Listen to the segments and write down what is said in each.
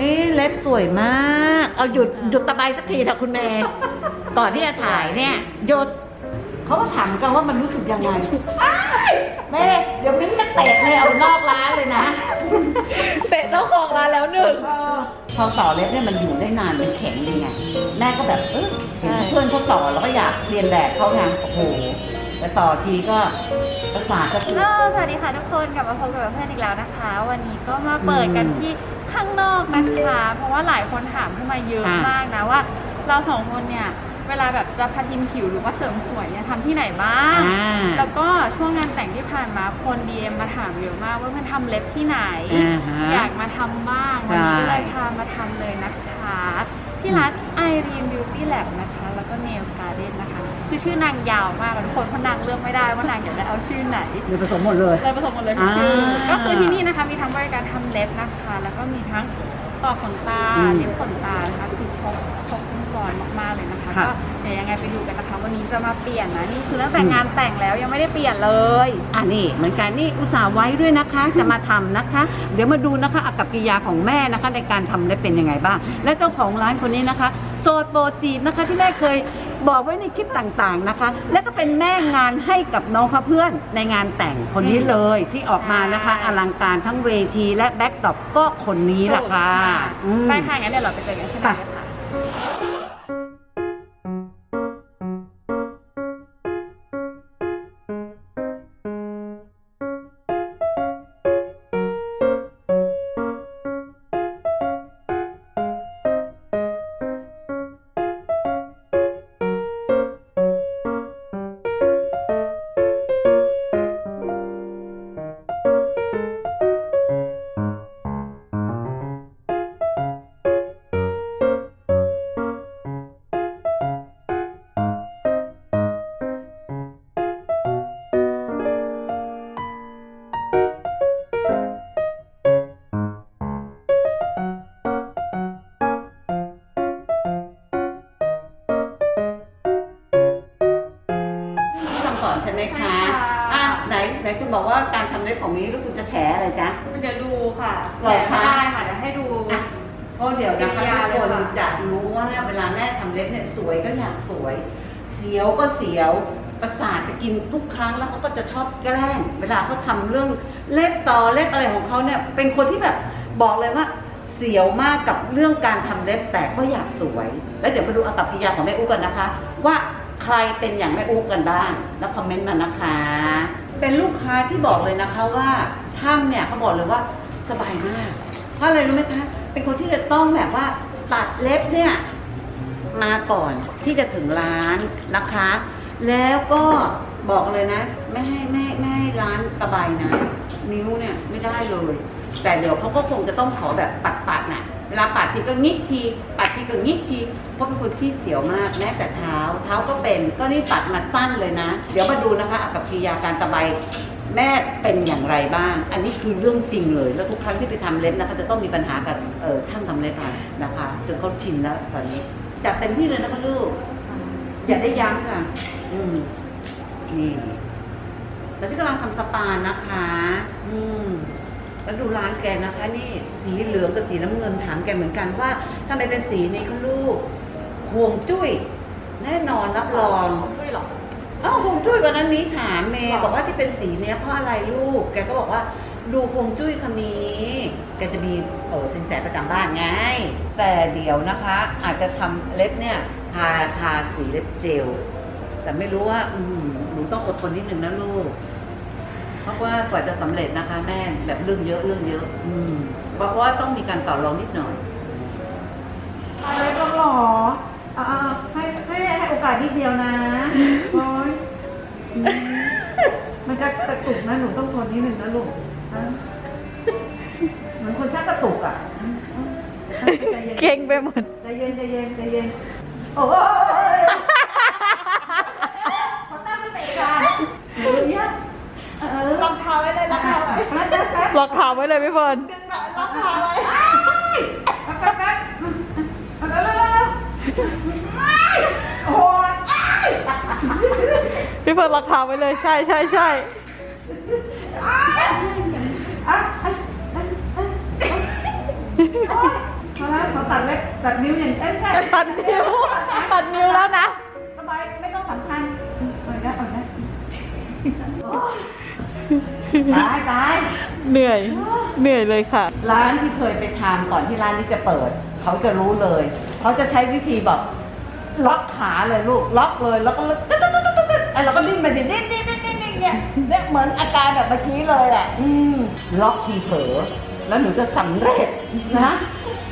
นี่เล็บสวยมาก เอาหยุดหยุดตะไบสักทีเถอะคุณเมย์ก่อนที่จะถ่ายเนี่ย หยุดเขาก็ถามกันว่ามันรู้สึกยังไงอ้ายเมย์เดี๋ยวมิ้นจะเตะเลยเอานอกร้านเลยนะเตะเจ้าของร้านแล้วหนึ่ง พอต่อเล็บเนี่ยมันอยู่ได้นานเป็นแข็งเลยไงแม่ก็แบบเออเห็นเพื่อนเขาต่อแล้วก็อยากเรียนแบบเขาไงโอ้โหแต่ต่อทีก็ ประสาทก็คือฮัลโหลสวัสดีค่ะทุกคนกลับมาพบกับเพื่อนอีกแล้วนะคะ วันนี้ก็มาเปิดกันที่ข้างนอกนะคะ เพราะว่าหลายคนถามเข้ามาเยอะค่ะมากนะว่า เราสองคนเนี่ยเวลาแบบจะพัทิมผิวหรือว่าเสริมสวยเนี่ยทำที่ไหนบ้างอ่าแล้วก็ช่วงงานแต่งที่ผ่านมาคนดีเอ็มมาถามเยอะมากว่ามันทำเล็บที่ไหนอ่าฮะอยากมาทำบ้างใช่วันนี้ก็เลยพามาทำเลยนะคะ ที่ร้าน Irene Beauty Lab นะคะ แล้วก็ Nail Garden นะคะ คือชื่อนางยาวมากทุกคนเพราะนางเลือกไม่ได้ว่านางอยากได้เอาชื่อไหนเดี๋ยวผสมหมดเลย เลยผสมหมดเลยทุกชื่ออ่าก็คือที่นี่นะคะมีทั้งบริการทำเล็บนะคะ แล้วก็มีทั้งต่อขนตาอืมเล็บขนตานะคะคือครบครบวงจรมากๆเลยนะคะค่ะก็เดี๋ยวยังไงไปดูกันนะคะวันนี้จะมาเปลี่ยนนะนี่คือตั้งแต่อืม งานแต่งแล้วยังไม่ได้เปลี่ยนเลย อะนี่เหมือนกันนี่อุตส่าห์ไว้ด้วยนะคะ จะมาทำนะคะ เดี๋ยวมาดูนะคะอากับกิริยาของแม่นะคะในการทำได้เป็นยังไงบ้าง และเจ้าของร้านคนนี้นะคะโซโปรจีบนะคะที่แม่เคย บอกไว้ในคลิปต่างๆนะคะ และก็เป็นแม่งานให้กับน้องเขาเพื่อนในงานแต่งคนนี้เลยที่ออกมานะคะใช่อลังการทั้งเวทีและแบ็กดรอปก็คนนี้แหละค่ะอืมไปค่ะงั้นเดี๋ยวเราไปเจอกันที่ร้านเลยค่ะ คุณบอกว่าการทำเล็บของนี้แล้วคุณจะแฉอะไรจ๊ะ เดี๋ยวดูค่ะหรอคะได้ค่ะเดี๋ยวให้ดู อะเพราะเดี๋ยวนะคะกิริยาทุกคนเลยค่ะจะรู้ว่าเวลาแม่ทำเล็บเนี่ยสวยก็อยากสวย เสียวก็เสียวประสาทจะกินทุกครั้งแล้วเขาก็จะชอบแกล้ง เวลาเขาทำเรื่องเล็บต่อเล็บอะไรของเขาเนี่ย เป็นคนที่แบบบอกเลยว่าเสียวมากกับเรื่องการทำเล็บแต่ก็อยากสวย แล้วเดี๋ยวมาดูอากับกิริยาของแม่อุ๊กันนะคะ ว่าใครเป็นอย่างแม่อุ๊กันบ้างแล้วคอมเมนต์มานะคะ เป็นลูกค้าที่บอกเลยนะคะว่าช่างเนี่ยเขาบอกเลยว่าสบายมาก เพราะอะไรรู้ไหมคะ เป็นคนที่จะต้องแบบว่าตัดเล็บเนี่ยมาก่อนที่จะถึงร้านนะคะ แล้วก็บอกเลยนะ ไม่ให้ไม่ไม่ให้ร้านตะไบนะ นิ้วเนี่ยไม่ได้เลย แต่เดี๋ยวเขาก็คงจะต้องขอแบบปัดๆน่ะ เวลาปัดทีก็งิกทีปัดทีก็งิกทีเพราะเป็นคนที่เสียวมากแม้แต่เท้า เท้าก็เป็นก็นี่ตัดมาสั้นเลยนะ เดี๋ยวมาดูนะคะอากับกิริยาการตะไบแม่เป็นอย่างไรบ้าง อันนี้คือเรื่องจริงเลย แล้วทุกครั้งที่ไปทำเล็บนะคะจะต้องมีปัญหากับเออช่างทำเล็บนะคะจนเขาชินแล้วตอนนี้จัดเต็มที่เลยนะคะลูก อย่าได้ย้ำค่ะ อืมนี่แล้วที่กำลังทำสปานะคะ อืม แล้วดูร้านแกนะคะ นี่สีเหลืองกับสีน้ำเงินถามแกเหมือนกันว่าทำไมเป็นสีนี้ก็ลูกห่วงจุ้ย แน่นอนรับรองไม่หรอกอ้าวฮวงจุ้ยวันนั้นนี้ถามเมย์หรอบอกว่าที่เป็นสีเนี้ยเพราะอะไรลูก แกก็บอกว่าดูฮวงจุ้ยคำนี้ แกจะมีเออสินแสประจำบ้านไง แต่เดี๋ยวนะคะ อาจจะทำเล็บเนี่ยทาทาสีเล็บเจลแต่ไม่รู้ว่าอืมหนูต้องอดทนนิดนึงนะลูก เพราะว่ากว่าจะสำเร็จนะคะแม่แบบเรื่องเยอะเรื่องเยอะอืมเพราะว่าต้องมีการต่อรองนิดหน่อยอะไรก็หรออ่าให้ให้ให้โอกาสนิดเดียวนะโอ้ยอืมมันจะกระตุกนะหนูต้องทนนิดหนึ่งนะลูกนะเหมือนคนชักกระตุกอะอืมอืมใจย็นเก่งไปหมดใจเย็นใจเย็นใจเย็นโอ้ยขอตั้งไม่เตะกันเออเนี่ยเออ รองเท้าไว้เลยรองเท้าไว้ แป๊ บแป๊บแป๊บรองเท้าไว้เลยพี่เฟิร์นรองเท้าไว้แป๊บแป๊บแป๊บเร็วเร็วเร็วเร็วโอ้ยพี่เฟิร์นรองเท้าไว้เลยใช่ใช่ใช่อะอะอะอะอะโอ๊ยตัดเล็บตัดนิ้วอย่างเอ้ยไม่ใช่ตัดนิ้วตัดนิ้วแล้วนะสบายไม่ต้องสำคัญเอาอีกแล้วเอาอีกแล้วโอ๊ย ตายตายเหนื่อย เหนื่อยเลยค่ะ ร้านที่เคยไปทำก่อนที่ร้านนี้จะเปิด เขาจะรู้เลย เขาจะใช้วิธีแบบล็อกขาเลยลูกล็อกเลยแล้วก็ตึ๊ดตึ๊ดตึ๊ดตึ๊ดตึ๊ดไอ้เราก็ดิ้นไปดิดิ้นดิ้นดิ้นดิ้นดิ้นเนี่ยเนี่ยเหมือนอาการแบบเมื่อกี้เลยอะอืมล็อกทีเผลอแล้วหนูจะสำเร็จนะ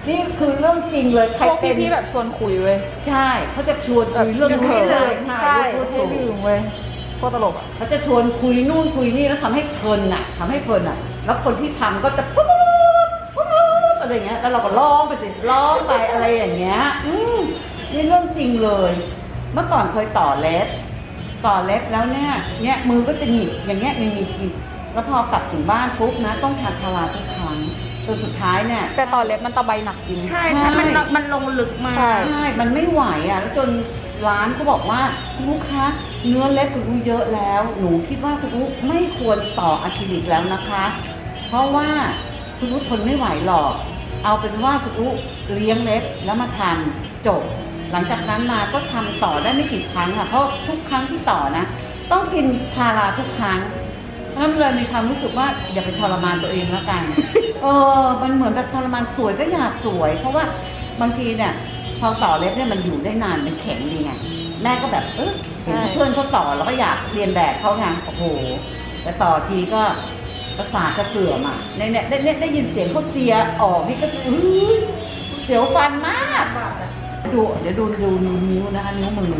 นี่คือเรื่องจริงเลยใครพวกเป็นพี่ๆแบบชวนคุยเว้ย ใช่เขาจะชวนคุยเรื่องแบบนี้เลยใช่ใช่ให้พูดถูดื่กมเว้ยโค ตรตลกอะเขาจะชวนคุยนู่นคุยนี่แล้วทำให้เพลินอะทำให้เพลินอะ แล้วคนที่ทำก็จะปุ๊บปุ๊บปุ๊บปุ๊บอะไรอย่างเงี้ยแล้วเราก็ร้องไปสิร้องไปอะไรอย่างเงี้ยอืมนี่เรื่องจริงเลย เมื่อก่อนเคยต่อเล็บต่อเล็บแล้วเนี่ยเนี่ยมือก็จะหงิกอย่างเงี้ยมีหงิกหงิกแล้วพอกลับถึงบ้านปุ๊บนะ ต้องทานพาราทุกครั้งจนสุดท้ายเนี่ย แต่ตอนเล็บมันตะไบหนักจริง ใช่ค่ะมันมันลงลึกมากใช่ใช่ มันไม่ไหวอะ แล้วจนร้านก็บอกว่าคุณลูกค้า เนื้อเล็บคุณลูกเยอะแล้ว หนูคิดว่าคุณลูกไม่ควรต่ออะคริลิกแล้วนะคะ เพราะว่าคุณลูกทนไม่ไหวหรอก เอาเป็นว่าคุณลูกเลี้ยงเล็บแล้วมาทำจบ หลังจากนั้นมาก็ทำต่อได้ไม่กี่ครั้งค่ะ เพราะทุกครั้งที่ต่อนะ ต้องกินพาราทุกครั้งเพราะฉะนั้นเลยมีความรู้สึกว่าอย่าไปทรมานตัวเองแล้วกัน เออ มันเหมือนแบบทรมานสวยก็อยากสวย เพราะว่าบางทีเนี่ยพอต่อเล็บเนี่ยมันอยู่ได้นานมันแข็งดีไง แม่ก็แบบเออเห็นใช่เพื่อนเขาต่อแล้วก็อยากเรียนแบบเขาไงโอ้โหแต่ต่อทีก็ประสาทจะเสื่อมอะในเนี่ยได้ได้ได้ยินเสียงเขาเจียออกนี่ก็อื้อเสียวฟันมากดูเดี๋ยวดูดูนิ้วนะคะนิ้วมือ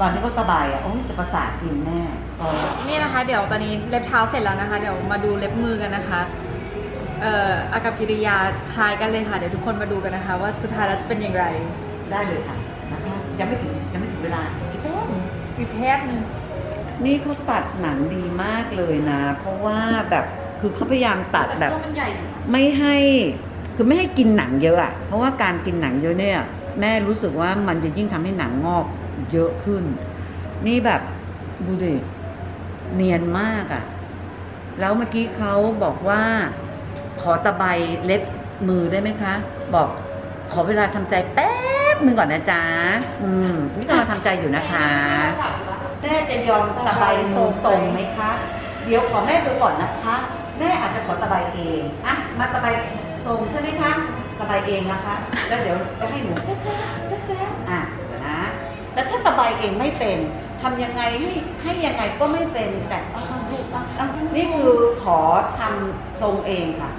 ตอนที่เขาตะบายอะโอ้ยจะประสาทกินแน่เออนี่นะคะ เดี๋ยวตอนนี้เล็บเท้าเสร็จแล้วนะคะ เดี๋ยวมาดูเล็บมือกันนะคะเอ่ออากับกิริยาคล้ายกันเลยค่ะ เดี๋ยวทุกคนมาดูกันนะคะ ว่าสุดท้ายแล้วจะเป็นอย่างไรได้เลยค่ะนะคะยังไม่ถึงยังไม่ถึง เวลาอีกแป๊บนึงอีกแพทย์หนึงนี่เขาตัดหนังดีมากเลยนะ เพราะว่าแบบคือเขาพยายามตัดแบบ มันใหญ่อยู่ไม่ให้คือไม่ให้กินหนังเยอะอะเพราะว่าการกินหนังเยอะเนี่ย แม่รู้สึกว่ามันจะยิ่งทำให้หนังงอกเยอะขึ้น นี่แบบดูดิเนียนมากอะแล้วเมื่อกี้เขาบอกว่า ขอตะไบเล็บมือได้ไหมคะ บอกขอเวลาทำใจแป๊บ หนึ่งก่อนนะจ๊ะ อืม นี่กำลังทำใจอยู่นะคะ แม่จะยอมตะไบมือทรงไหมคะ เดี๋ยวขอแม่ดูก่อนนะคะ แม่อาจจะขอตะไบเองอะมาตะไบทรงใช่ไหมคะตะไบเองนะคะ แล้วเดี๋ยวจะให้หนูแจ๊ะแจ๊ะแจ๊ะอะเดี๋ยวนะ แล้วถ้าตะไบเองไม่เป็นทำยังไงให้ให้ยังไงก็ไม่เป็นแต่เอาเอาดูเอาเอานี่คือขอทำทรงเองค่ะ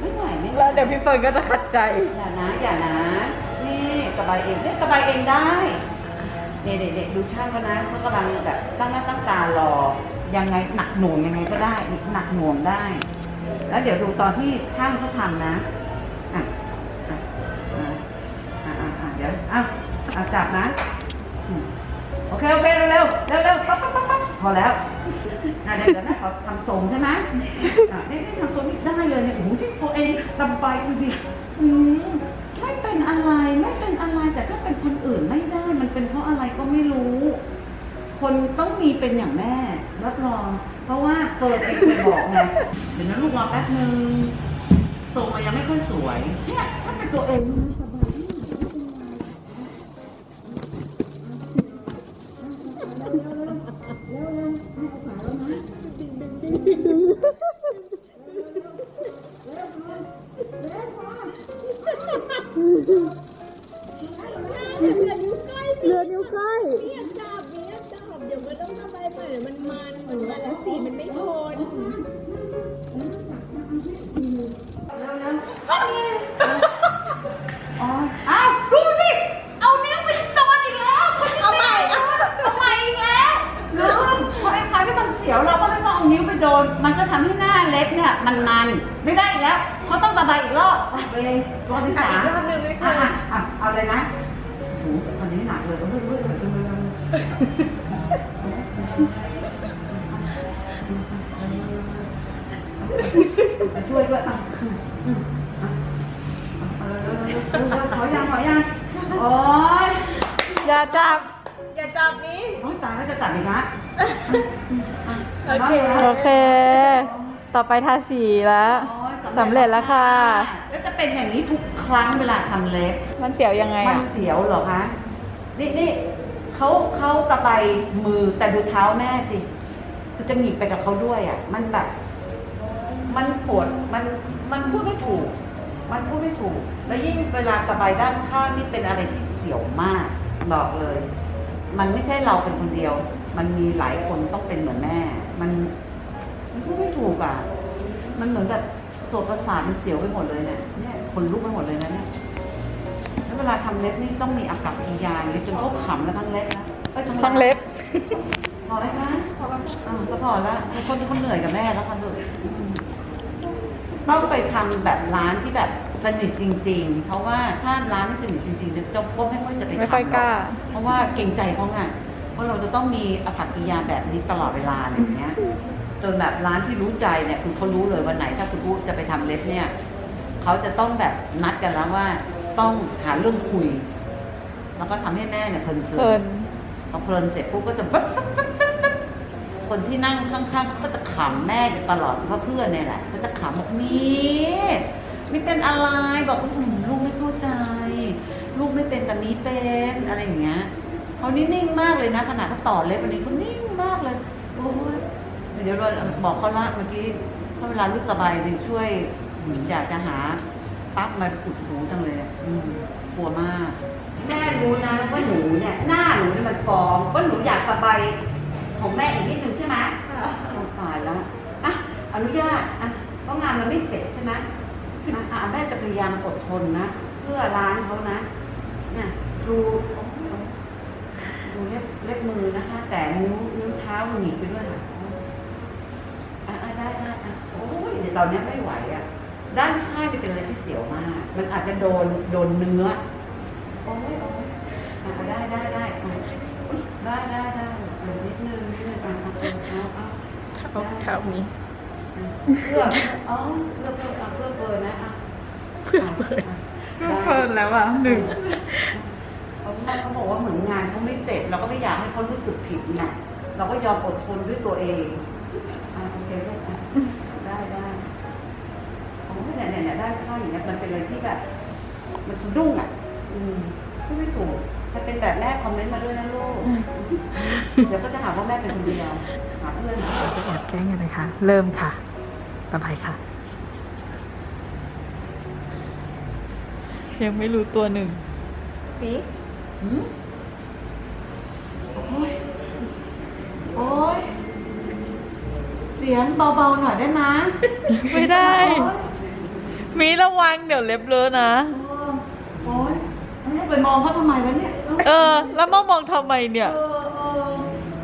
ไม่ไหวไม่ไหวแล้วเดี๋ยวพี่เฟิร์นก็จะขัดใจ อย่านะ อย่านะ นี่ตะไบเองเนี่ยตะไบเองได้เนี่ยเด็กๆดูช่างก็นะเขากำลังแบบตั้งหน้าตั้งตารอยังไงหนักหน่วงยังไงก็ได้หนักหน่วงได้ แล้วเดี๋ยวดูตอนที่ช่างเขาทำนะอะอะอะอะอะเดี๋ยวอะอะจับนะโอเคโอเคเร็วเร็วเร็วเร็วปั๊บปั๊บปั๊บปั๊บพอแล้วอะเดี๋ยวเดี๋ยวแม่ขอทำทรงใช่ไหมอะนี่นี่ทำทรงนี้ได้เลยเนี่ยโอ้โหที่ตัวเองทำไปดูดิอืม เป็นอะไรไม่เป็นอะไรแต่ถ้าเป็นคนอื่นไม่ได้ มันเป็นเพราะอะไรก็ไม่รู้ คนต้องมีเป็นอย่างแม่รับรอง เพราะว่าเฟิร์นเองเคยบอกไงเดี๋ยวนะลูกรอแป๊บนึงทรงมันยังไม่ค่อยสวยเนี่ยถ้าเป็นตัวเอง ขอยังขอยังโอ๊ยอย่าจับ อย่าจับนี้โอ๊ยตายแล้วจะจับอีกนะโอเคโอเค ต่อไปทาสีแล้วสำเร็จแล้วค่ะ แล้วจะเป็นอย่างนี้ทุกครั้งเวลาทำเล็บ มันเสียวยังไงมันเสียวเหรอคะ นี่นี่เขาเขาตะไบมือแต่ดูเท้าแม่สิคือจะหงิกไปกับเขาด้วยอะ มันแบบ มันปวดมันมันพูดไม่ถูก มันพูดไม่ถูก แล้วยิ่งเวลาตะไบด้านข้างนี่เป็นอะไรที่เสียวมากบอกเลย มันไม่ใช่เราเป็นคนเดียว มันมีหลายคนต้องเป็นเหมือนแม่ มันมันพูดไม่ถูกอะ มันเหมือนแบบโสตประสาทมันเสียวไปหมดเลยเนี่ยเนี่ยคนลุกไปหมดเลยนะเนี่ยแล้วเวลาทำเล็บนี่ต้องมีอากับกิริยาอย่างนี้จนเขาขำแล้วทั้งเล็บนะอ้ยทั้งเล็บพอไหมคะพอไหมอ่าก็พอแล้วคนคนเหนื่อยกับแม่แล้วค่ะลูกอืม ต้องไปทำแบบร้านที่แบบสนิทจริง ๆ เพราะว่าถ้าร้านไม่สนิทจริงๆเนี่ยเจ้าก็ไม่ค่อยจะไปทำไม่ค่อยกล้าหรเพราะว่าเกรงใจเขาไงเพราะเราจะต้องมีอากับกิริยาแบบนี้ตลอดเวลาอะไรอย่างเงี้ย จนแบบร้านที่รู้ใจเนี่ยคือเขารู้เลยวันไหนถ้าคุณผู้จะไปทำเล็บเนี่ยเขาจะต้องแบบนัดกันแล้วว่าต้องหาเรื่องคุย แล้วก็ทำให้แม่เนี่ยเพลินๆเพลิน พอเพลินเสร็จปุ๊บก็จะปั๊บปั๊บปั๊บปั๊บปั๊บ คนที่นั่งข้างๆเขาก็จะขำแม่อยู่ตลอดเพราะเพื่อนเนี่ยแหละก็จะขำบอกมีไม่เป็นอะไรบอกว่าลูกไม่เข้าใจ ลูกไม่เป็นแต่มีเป็นอะไรอย่างเงี้ยเขานี่นิ่งมากเลยนะขนาดเขาต่อเล็บอันนี้เขานิ่งมากเลยโอ้ยเดี๋ยวเราบอกเขาละเมื่อกี้ถ้าเวลาลูกสบายดีช่วยอยากจะหาปั๊บมาอุดหูจังเลยอืมกลัวมาก แม่รู้นะว่าหนูเนี่ยหน้าหนูนี่มันฟ้องว่าหนูอยากสบาย ของแม่อีกนิดนึงใช่ไหมต้องตายแล้วอะอนุญาตอะเพราะงานมันไม่เสร็จใช่ไหมอะอะแม่จะพยายามอดทนนะ เพื่อร้านเขานะเนี่ยดูดูเล็บเล็บมือนะคะ แต่นิ้วนิ้วเท้าหนีบไปด้วยค่ะอะอะได้ได้อะโอ้ยเดี๋ยวตอนเนี้ยไม่ไหวอะด้านข้างจะเป็นอะไรที่เสียวมาก มันอาจจะโดนโดนเนื้อ โอ้ยโอ้ยอะได้ได้ได้อะได้ได้ได้ เออนิดนึงนิดนึงอะเอาเอาเอานี้เพื่ออ๋อเพื่อเพื่อเพื่อเบิร์นนะอะเพื่อเบิร์นเพลินแล้วอะหนึ่งเขาเขาบอกว่าเหมือนงานเขาไม่เสร็จ เราก็ไม่อยากให้เขารู้สึกผิดไงเราก็ยอมอดทนด้วยตัวเองอะโอเคได้ได้โอ้ยเนี่ยเนี่ยเนี่ยได้ข้าวอย่างเงี้ยมันเป็นอะไรที่แบบมันสะดุ้งอะ อืมไม่ถูก ถ้าเป็นแบบแม่คอมเมนต์มาด้วยนะลูก เดี๋ยวก็จะหาว่าแม่เป็นคนเดียว หาเพื่อนหาจะแอบแกล้งกันนะคะ เริ่มค่ะ ต่อไปค่ะ ยังไม่รู้ตัวหนึ่งปี๊หืมโอ้ยโอ้ย เสียงเบาๆหน่อยได้ไหมไม่ได้ มีระวังเดี๋ยวเล็บเลอะนะ โอ้ยโอ้ยไปมองเขาทำไมวะเนี่ย เออ แล้วมามองทำไมเนี่ย เออเออ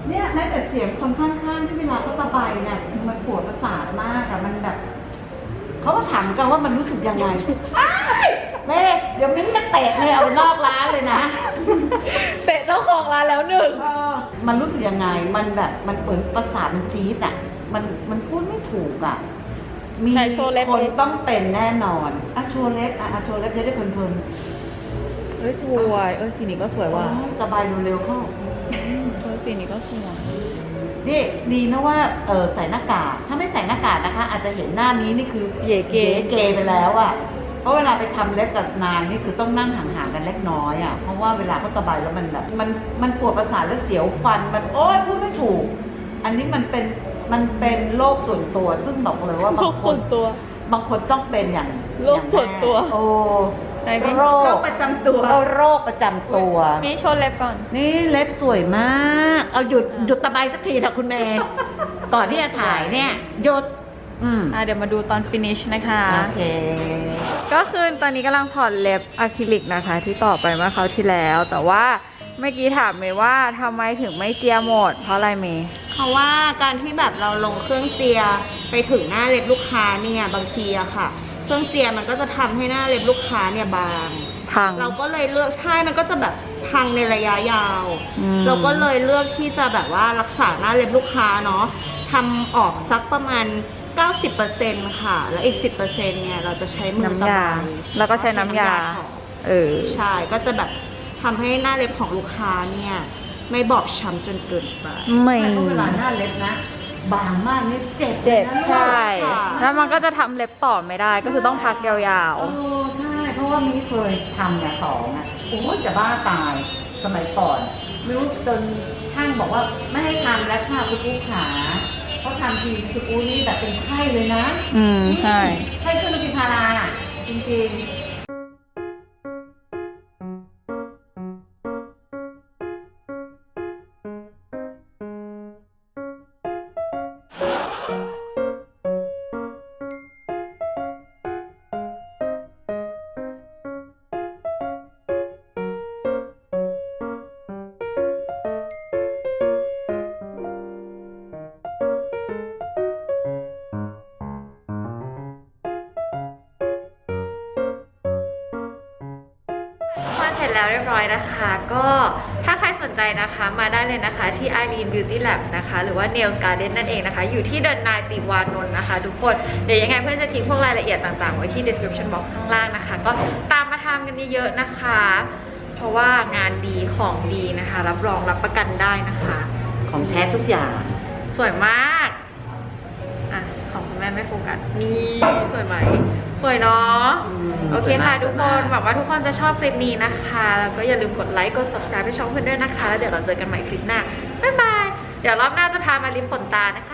เนี่ยแม้แต่เสียงคนข้างๆที่เวลาเขาตะไบเนี่ยมันปวดประสาทมากอะมันแบบเขาก็ถามกันว่ามันรู้สึกยังไงอ้ายแม่เดี๋ยวมิ้นจะเตะเลยเอาไปนอกร้านเลยนะ เตะเจ้าของร้านแล้วหนึ่ง เออมันรู้สึกยังไง มันแบบ มันเหมือนประสาทมันจี๊ดอะมัน มันพูดไม่ถูกอะมีไหนโชว์เล็บคนดิ ต้องเป็นแน่นอนอะโชว์เล็บอะอะโชว์เล็บจะได้เพลินเอ้ยสวย เออสีนี้ก็สวยๆว่ะโอ้ยสบายเร็วๆเข้า เออสีนี้ก็สวย นี่ดีนะว่าเออใส่หน้ากาก ถ้าไม่ใส่หน้ากากนะคะ อาจจะเห็นหน้านี้นี่คือเย่เกเกไปแล้วอะเพราะเวลาไปทำเล็บกับนางนี่คือต้องนั่งห่างๆกันเล็กน้อยอะเพราะว่าเวลาเขาสบายแล้วมันแบบมันมันปวดประสาทและเสียวฟันมันโอ๊ยพูดไม่ถูก อันนี้มันเป็นมันเป็นโรคส่วนตัวซึ่งบอกเลยว่าโลบางกคส่วนนตัวบางคนต้องเป็นอย่างโรคส่วนตัว อย่างแม่โอ้ ไหนพี่โรโรคคประจำตัวเออโรคประจำตัวมีโชว์เล็บก่อน นี่เล็บสวยมาก เอาหยุดอะหยุดตะไบสักทีเถอะคุณเมย์ ก่อนที่จะถ่ายเนี่ย หยุด อืมอะเดี๋ยวมาดูตอนฟินิชนะคะ โอเค ก็คือตอนนี้กำลังผ่อนเล็บอะคริลิกนะคะ ที่ต่อไปเมื่อคราวที่แล้ว แต่ว่าเมื่อกี้ถามเมย์ว่าทำไมถึงไม่เจียหมด เพราะอะไรเมย์ เพราะว่าการที่แบบเราลงเครื่องเจียไปถึงหน้าเล็บลูกค้าเนี่ยบางทีอะค่ะ เครื่องเจียมันก็จะทำให้หน้าเล็บลูกค้าเนี่ยบาง พัง เราก็เลยเลือกใช่มันก็จะแบบพังในระยะยาว อืม เราก็เลยเลือกที่จะแบบว่ารักษาหน้าเล็บลูกค้าเนาะทำออกสักประมาณ 90%ค่ะ แล้วอีก 10%เนี่ยเราจะใช้มือน้ำตะยาไบแล้วก็ใช้น้ำยา ถอด เออ ใช่ ก็จะแบบทำให้หน้าเล็บของลูกค้าเนี่ย ไม่บอบช้ำจนเกินไป ไม่เพราะเวลาหน้าเล็บนะ บางมากนี่เจ็บเจ็บนะใช่ค่ะแล้วมันก็จะทำเล็บต่อไม่ได้ ก็คือต้องพักยาวเออใช่เพราะราะว่ามีเคยทำเนี่ยสองอะโอ้ยจะบ้าตายสมัยก่อนไม่รู้จนช่างบอกว่าไม่ให้ทำแล้วค่ะคุณปูขาเพราะทำทีคุณปูนี่แบบเป็นไข้เลยนะอืม ใช่ไข้ขึ้นมากินพาราจริงๆ ร็จแล้วเรียบร้อยนะคะ ก็ถ้าใครสนใจนะคะมาได้เลยนะคะที่ Irene Beauty Lab นะคะ หรือว่า Nails Garden นั่นเองนะคะ อยู่ที่เดินนายติวานนท์นะคะ ทุกคน เดี๋ยวยังไงเพื่อนจะทิ้งพวกรายละเอียดต่างๆ ไว้ที่ description box ข้างล่างนะคะ ก็ตามมาทำกันเยอะๆนะคะ เพราะว่างานดีของดีนะคะ รับรองรับประกันได้นะคะ ของแท้ทุกอย่าง สวยมากอะของคุณแม่ไม่โฟกัสนี่สวยไหมสวยเนาะอืมโอเคค่ะสวยมากทุกคสวยนมากหวังว่าทุกคนจะชอบคลิปนี้นะคะ แล้วก็อย่าลืมกดไลค์กด subscribe ให้ช่องเพื่อนด้วยนะคะ แล้วเดี๋ยวเราเจอกันใหม่คลิปหน้าบ๊ายบายเดี๋ยวรอบหน้าจะพามาลิปขนตานะคะ